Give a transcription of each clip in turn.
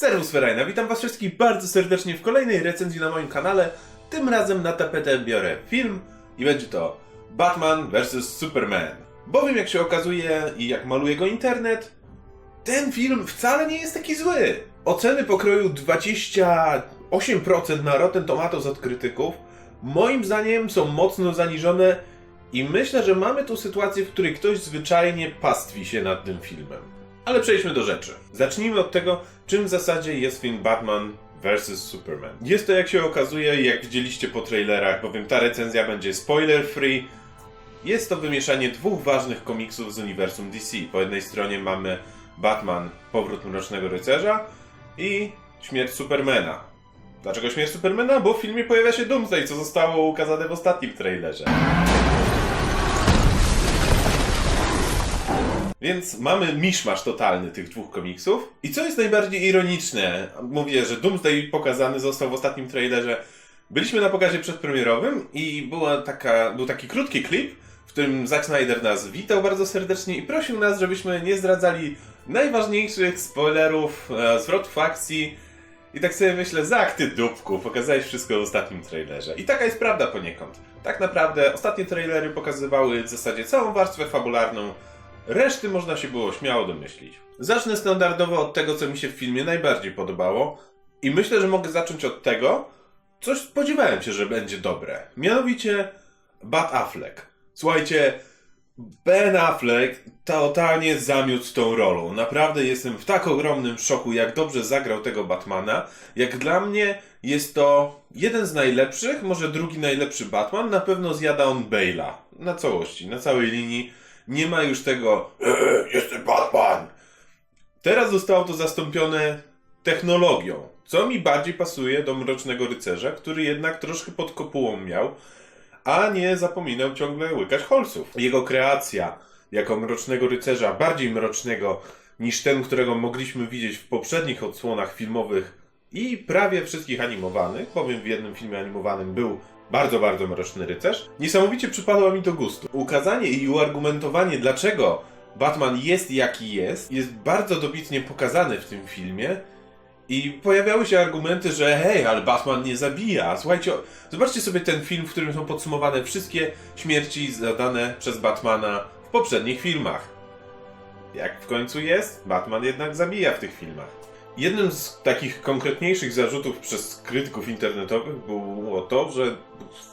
Serwus Ferajna, witam was wszystkich bardzo serdecznie w kolejnej recenzji na moim kanale. Tym razem na tapetę biorę film i będzie to Batman vs Superman. Bowiem jak się okazuje i jak maluje go internet, ten film wcale nie jest taki zły. Oceny pokroju 28% na Rotten Tomatoes od krytyków moim zdaniem są mocno zaniżone i myślę, że mamy tu sytuację, w której ktoś zwyczajnie pastwi się nad tym filmem. Ale przejdźmy do rzeczy. Zacznijmy od tego, czym w zasadzie jest film Batman vs. Superman. Jest to, jak się okazuje, jak widzieliście po trailerach, bowiem ta recenzja będzie spoiler free. Jest to wymieszanie dwóch ważnych komiksów z uniwersum DC. Po jednej stronie mamy Batman, Powrót Mrocznego Rycerza i Śmierć Supermana. Dlaczego Śmierć Supermana? Bo w filmie pojawia się Doomsday, co zostało ukazane w ostatnim trailerze. Więc mamy miszmasz totalny tych dwóch komiksów. I co jest najbardziej ironiczne, mówię, że Doomsday pokazany został w ostatnim trailerze. Byliśmy na pokazie przedpremierowym i była taka, był taki krótki klip, w którym Zack Snyder nas witał bardzo serdecznie i prosił nas, żebyśmy nie zdradzali najważniejszych spoilerów, e, zwrotów akcji. I tak sobie myślę, Zack, ty dupku, pokazałeś wszystko w ostatnim trailerze. I taka jest prawda poniekąd. Tak naprawdę ostatnie trailery pokazywały w zasadzie całą warstwę fabularną, Reszty można się było śmiało domyślić. Zacznę standardowo od tego, co mi się w filmie najbardziej podobało. I myślę, że mogę zacząć od tego, coś spodziewałem się, że będzie dobre. Mianowicie Bat Affleck. Słuchajcie, Ben Affleck totalnie zamiótł tą rolą. Naprawdę jestem w tak ogromnym szoku, jak dobrze zagrał tego Batmana. Jak dla mnie jest to jeden z najlepszych, może drugi najlepszy Batman. Na pewno zjada on Bale'a. Na całości, na całej linii. Nie ma już tego eee, jestem Batman. Teraz zostało to zastąpione technologią, co mi bardziej pasuje do Mrocznego Rycerza, który jednak troszkę pod kopułą miał, a nie zapominał ciągle łykać holców. Jego kreacja jako Mrocznego Rycerza, bardziej mrocznego niż ten, którego mogliśmy widzieć w poprzednich odsłonach filmowych i prawie wszystkich animowanych, bowiem w jednym filmie animowanym był bardzo, bardzo mroczny rycerz, niesamowicie przypadła mi do gustu. Ukazanie i uargumentowanie, dlaczego Batman jest jaki jest, jest bardzo dobitnie pokazane w tym filmie. I pojawiały się argumenty, że hej, ale Batman nie zabija. Słuchajcie, zobaczcie sobie ten film, w którym są podsumowane wszystkie śmierci zadane przez Batmana w poprzednich filmach. Jak w końcu jest, Batman jednak zabija w tych filmach. Jednym z takich konkretniejszych zarzutów przez krytyków internetowych było to, że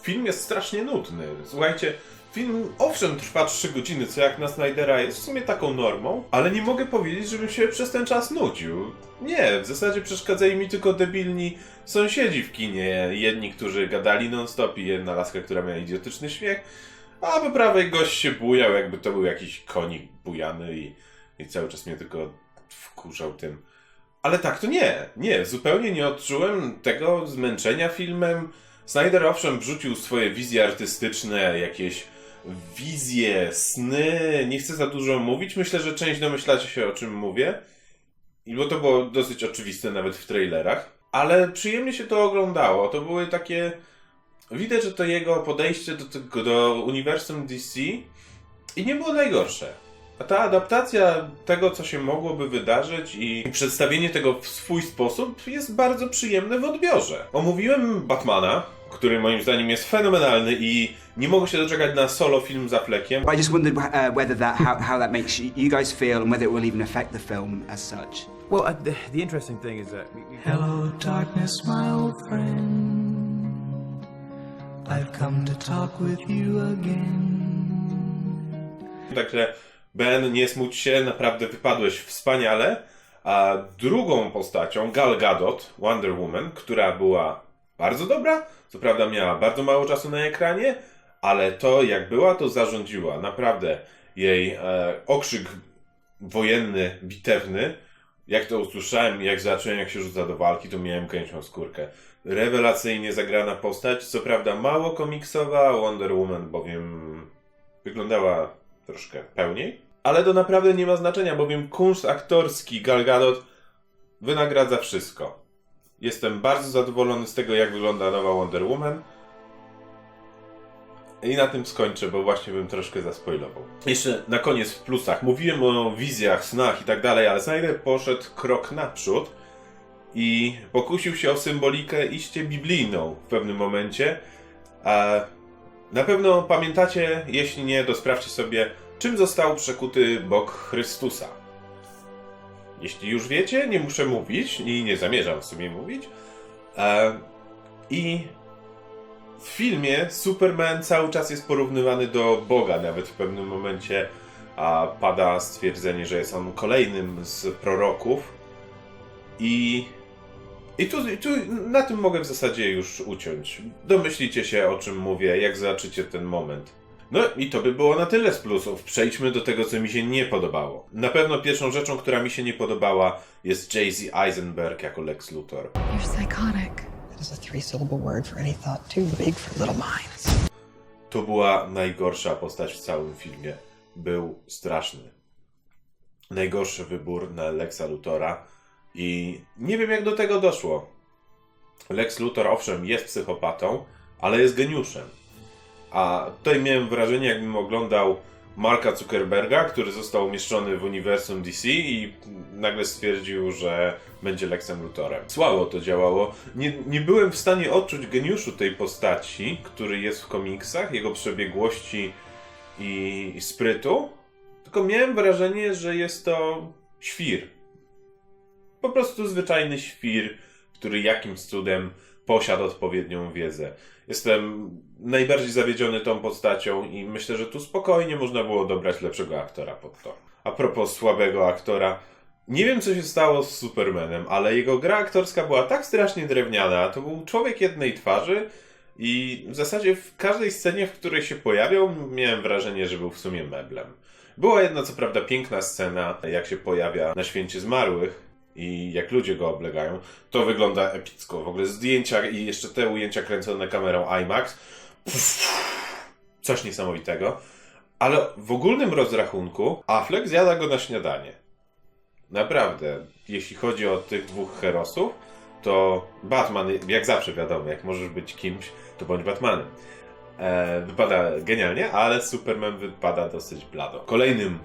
film jest strasznie nudny. Słuchajcie, film owszem trwa 3 godziny, co jak na Snydera jest w sumie taką normą, ale nie mogę powiedzieć, żebym się przez ten czas nudził. Nie, w zasadzie przeszkadzali mi tylko debilni sąsiedzi w kinie. Jedni, którzy gadali non-stop i jedna laska, która miała idiotyczny śmiech, a po prawej gość się bujał, jakby to był jakiś konik bujany i, i cały czas mnie tylko wkurzał tym. Ale tak to nie, nie, zupełnie nie odczułem tego zmęczenia filmem. Snyder owszem wrzucił swoje wizje artystyczne, jakieś wizje, sny, nie chcę za dużo mówić, myślę, że część domyślacie się o czym mówię. Bo to było dosyć oczywiste nawet w trailerach. Ale przyjemnie się to oglądało, to były takie... Widać, że to jego podejście do, do uniwersum DC i nie było najgorsze. A ta adaptacja tego, co się mogłoby wydarzyć i przedstawienie tego w swój sposób jest bardzo przyjemne w odbiorze. Omówiłem Batmana, który moim zdaniem jest fenomenalny i nie mogę się doczekać na solo film z Affleckiem. I just wondered uh, whether that how, how that makes you, you guys feel and whether it will even affect the film as such. Well, uh, the, the interesting thing is that Hello, darkness, my old friend. I've come to talk with you again. Także Ben, nie smuć się, naprawdę wypadłeś wspaniale. A drugą postacią, Gal Gadot, Wonder Woman, która była bardzo dobra, co prawda miała bardzo mało czasu na ekranie, ale to jak była, to zarządziła. Naprawdę jej e, okrzyk wojenny, bitewny, jak to usłyszałem, jak zacząłem, jak się rzuca do walki, to miałem kęsią skórkę. Rewelacyjnie zagrana postać, co prawda mało komiksowa, Wonder Woman bowiem wyglądała troszkę pełniej, ale to naprawdę nie ma znaczenia, bowiem kunszt aktorski Gal Gadot wynagradza wszystko. Jestem bardzo zadowolony z tego, jak wygląda nowa Wonder Woman. I na tym skończę, bo właśnie bym troszkę zaspoilował. Jeszcze na koniec w plusach. Mówiłem o wizjach, snach i tak dalej, ale Snyder poszedł krok naprzód i pokusił się o symbolikę iście biblijną w pewnym momencie. A na pewno pamiętacie, jeśli nie, to sprawdźcie sobie, czym został przekuty bok Chrystusa. Jeśli już wiecie, nie muszę mówić i nie zamierzam w sumie mówić. E, I w filmie Superman cały czas jest porównywany do Boga, nawet w pewnym momencie a pada stwierdzenie, że jest on kolejnym z proroków. I, i tu, tu na tym mogę w zasadzie już uciąć. Domyślicie się o czym mówię, jak zobaczycie ten moment. No i to by było na tyle z plusów. Przejdźmy do tego, co mi się nie podobało. Na pewno pierwszą rzeczą, która mi się nie podobała, jest Jay-Z Eisenberg jako Lex Luthor. You're psychotic. That is a three syllable word for any thought too big for little minds. To była najgorsza postać w całym filmie. Był straszny. Najgorszy wybór na Lexa Luthora i nie wiem jak do tego doszło. Lex Luthor owszem jest psychopatą, ale jest geniuszem. A tutaj miałem wrażenie jakbym oglądał Marka Zuckerberga, który został umieszczony w uniwersum DC i nagle stwierdził, że będzie Lexem Luthorem. Słabo to działało. Nie, nie byłem w stanie odczuć geniuszu tej postaci, który jest w komiksach, jego przebiegłości i, i sprytu, tylko miałem wrażenie, że jest to świr. Po prostu zwyczajny świr, który jakimś cudem posiada odpowiednią wiedzę. Jestem najbardziej zawiedziony tą postacią i myślę, że tu spokojnie można było dobrać lepszego aktora pod to. A propos słabego aktora, nie wiem co się stało z Supermanem, ale jego gra aktorska była tak strasznie drewniana. To był człowiek jednej twarzy i w zasadzie w każdej scenie, w której się pojawiał, miałem wrażenie, że był w sumie meblem. Była jedna co prawda piękna scena, jak się pojawia na święcie zmarłych i jak ludzie go oblegają. To wygląda epicko. W ogóle zdjęcia i jeszcze te ujęcia kręcone kamerą IMAX. Coś niesamowitego. Ale w ogólnym rozrachunku Affleck zjada go na śniadanie. Naprawdę, jeśli chodzi o tych dwóch herosów, to Batman, jak zawsze wiadomo, jak możesz być kimś, to bądź Batmanem. E, wypada genialnie, ale Superman wypada dosyć blado. Kolejnym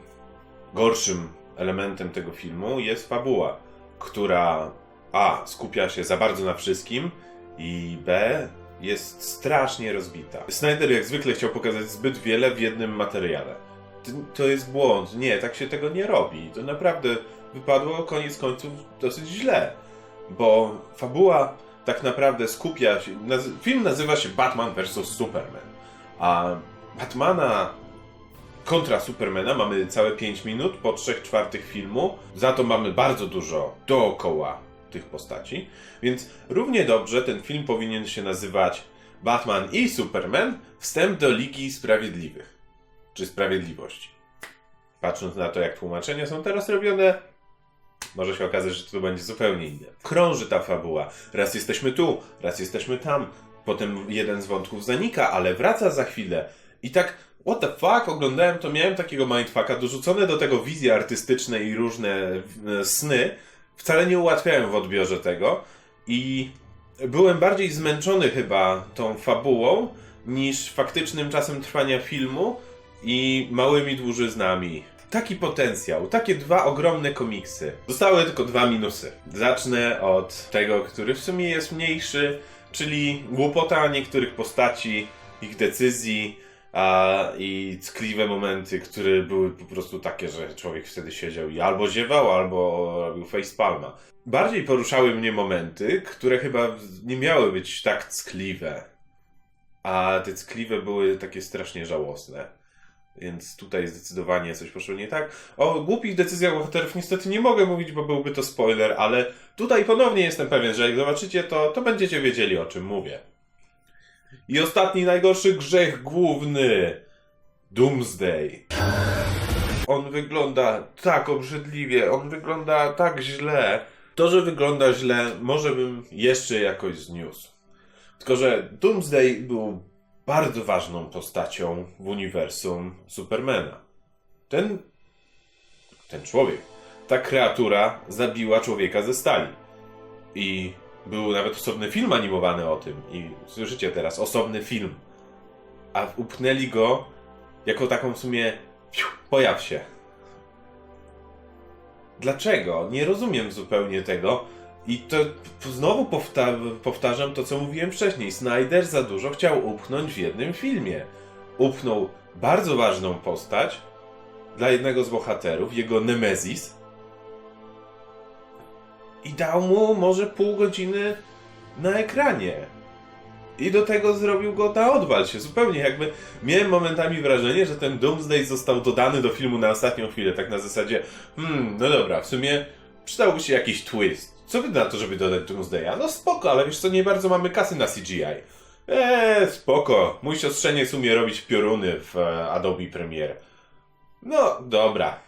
gorszym elementem tego filmu jest fabuła, która A. skupia się za bardzo na wszystkim i B. jest strasznie rozbita. Snyder jak zwykle chciał pokazać zbyt wiele w jednym materiale. To- jest błąd. Nie, tak się tego nie robi. To naprawdę wypadło koniec końców dosyć źle, bo fabuła tak naprawdę skupia się. Film nazywa się Batman vs Superman, a Batmana kontra Supermana mamy całe 5 minut po 3 czwartych filmu. Za to mamy bardzo dużo dookoła tych postaci. Więc równie dobrze ten film powinien się nazywać Batman i Superman Wstęp do Ligi Sprawiedliwych. Czy Sprawiedliwości. Patrząc na to, jak tłumaczenia są teraz robione, może się okazać, że to będzie zupełnie inne. Krąży ta fabuła. Raz jesteśmy tu, raz jesteśmy tam. Potem jeden z wątków zanika, ale wraca za chwilę. I tak, what the fuck, oglądałem to, miałem takiego mindfucka, dorzucone do tego wizje artystyczne i różne e, sny, wcale nie ułatwiają w odbiorze tego. I byłem bardziej zmęczony chyba tą fabułą, niż faktycznym czasem trwania filmu i małymi dłużyznami. Taki potencjał, takie dwa ogromne komiksy. Zostały tylko dwa minusy. Zacznę od tego, który w sumie jest mniejszy, czyli głupota niektórych postaci, ich decyzji a, i ckliwe momenty, które były po prostu takie, że człowiek wtedy siedział i albo ziewał, albo robił facepalma. Bardziej poruszały mnie momenty, które chyba nie miały być tak ckliwe, a te ckliwe były takie strasznie żałosne. Więc tutaj zdecydowanie coś poszło nie tak. O głupich decyzjach bohaterów niestety nie mogę mówić, bo byłby to spoiler, ale tutaj ponownie jestem pewien, że jak zobaczycie to, to będziecie wiedzieli o czym mówię. I ostatni najgorszy grzech główny. Doomsday. On wygląda tak obrzydliwie, on wygląda tak źle. To, że wygląda źle, może bym jeszcze jakoś zniósł. Tylko, że Doomsday był bardzo ważną postacią w uniwersum Supermana. Ten, ten człowiek, ta kreatura zabiła człowieka ze stali. I był nawet osobny film animowany o tym. I słyszycie teraz, osobny film. A upchnęli go jako taką w sumie pojaw się. Dlaczego? Nie rozumiem zupełnie tego. I to znowu powta- powtarzam to, co mówiłem wcześniej. Snyder za dużo chciał upchnąć w jednym filmie. Upchnął bardzo ważną postać dla jednego z bohaterów, jego Nemezis. I dał mu może pół godziny na ekranie. I do tego zrobił go na odwal się. Zupełnie jakby miałem momentami wrażenie, że ten Doomsday został dodany do filmu na ostatnią chwilę. Tak na zasadzie, hmm, no dobra, w sumie przydałby się jakiś twist. Co by na to, żeby dodać Doomsdaya? No spoko, ale wiesz co, nie bardzo mamy kasy na CGI. Eee, spoko. Mój siostrzeniec umie robić pioruny w e, Adobe Premiere. No, dobra.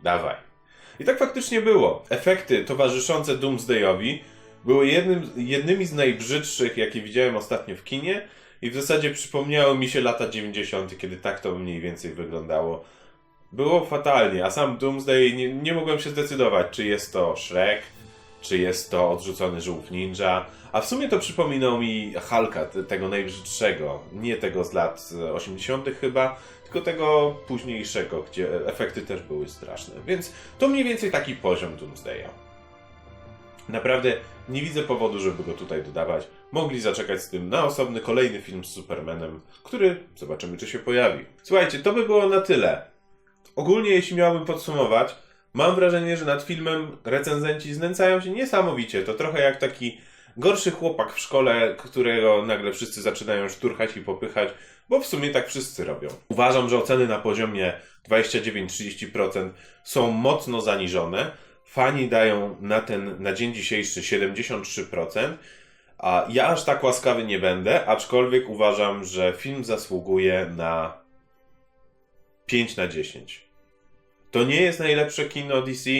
Dawaj. I tak faktycznie było. Efekty towarzyszące Doomsdayowi były jednym, jednymi z najbrzydszych, jakie widziałem ostatnio w kinie i w zasadzie przypomniały mi się lata 90., kiedy tak to mniej więcej wyglądało. Było fatalnie, a sam Doomsday nie, nie mogłem się zdecydować, czy jest to Shrek, czy jest to odrzucony żółw ninja. A w sumie to przypominał mi Hulka, te- tego najbrzydszego. Nie tego z lat e, 80. chyba, tylko tego późniejszego, gdzie efekty też były straszne. Więc to mniej więcej taki poziom Doomsdaya. Naprawdę nie widzę powodu, żeby go tutaj dodawać. Mogli zaczekać z tym na osobny kolejny film z Supermanem, który zobaczymy, czy się pojawi. Słuchajcie, to by było na tyle. Ogólnie, jeśli miałbym podsumować, mam wrażenie, że nad filmem recenzenci znęcają się niesamowicie. To trochę jak taki gorszy chłopak w szkole, którego nagle wszyscy zaczynają szturchać i popychać, bo w sumie tak wszyscy robią. Uważam, że oceny na poziomie 29-30% są mocno zaniżone. Fani dają na ten, na dzień dzisiejszy 73%, a ja aż tak łaskawy nie będę, aczkolwiek uważam, że film zasługuje na 5 na 10. To nie jest najlepsze kino DC,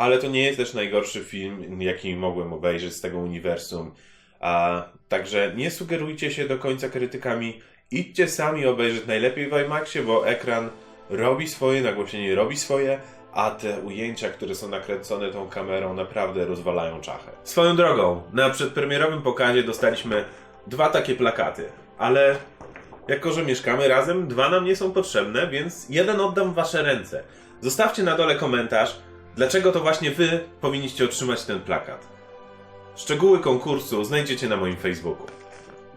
ale to nie jest też najgorszy film, jaki mogłem obejrzeć z tego uniwersum. A, także nie sugerujcie się do końca krytykami. Idźcie sami obejrzeć najlepiej w IMAXie, bo ekran robi swoje, nagłośnienie robi swoje, a te ujęcia, które są nakręcone tą kamerą, naprawdę rozwalają czachę. Swoją drogą, na przedpremierowym pokazie dostaliśmy dwa takie plakaty, ale jako, że mieszkamy razem, dwa nam nie są potrzebne, więc jeden oddam w wasze ręce. Zostawcie na dole komentarz, dlaczego to właśnie wy powinniście otrzymać ten plakat. Szczegóły konkursu znajdziecie na moim Facebooku.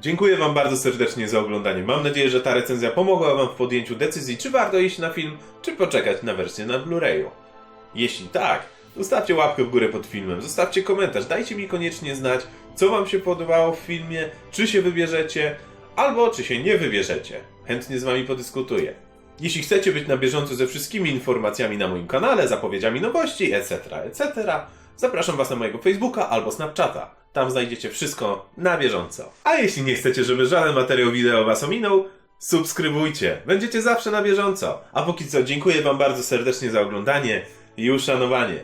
Dziękuję wam bardzo serdecznie za oglądanie. Mam nadzieję, że ta recenzja pomogła wam w podjęciu decyzji, czy warto iść na film, czy poczekać na wersję na Blu-rayu. Jeśli tak, zostawcie łapkę w górę pod filmem, zostawcie komentarz, dajcie mi koniecznie znać, co wam się podobało w filmie, czy się wybierzecie, albo czy się nie wybierzecie. Chętnie z wami podyskutuję. Jeśli chcecie być na bieżąco ze wszystkimi informacjami na moim kanale, zapowiedziami nowości, etc., etc., zapraszam was na mojego Facebooka albo Snapchata. Tam znajdziecie wszystko na bieżąco. A jeśli nie chcecie, żeby żaden materiał wideo was ominął, subskrybujcie. Będziecie zawsze na bieżąco. A póki co, dziękuję wam bardzo serdecznie za oglądanie i uszanowanie.